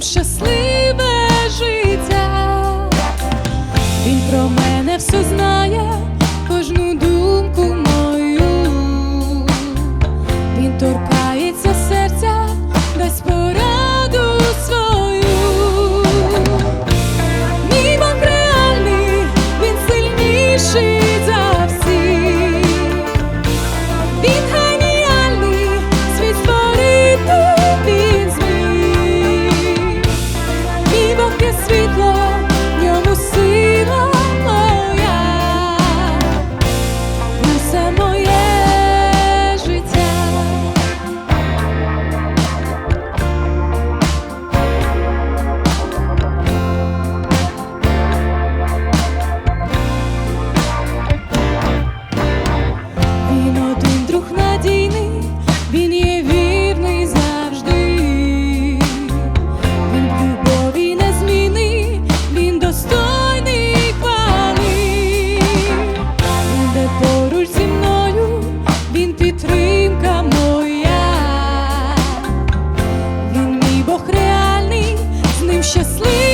ним щасливе життя, він про мене все знає. cautiously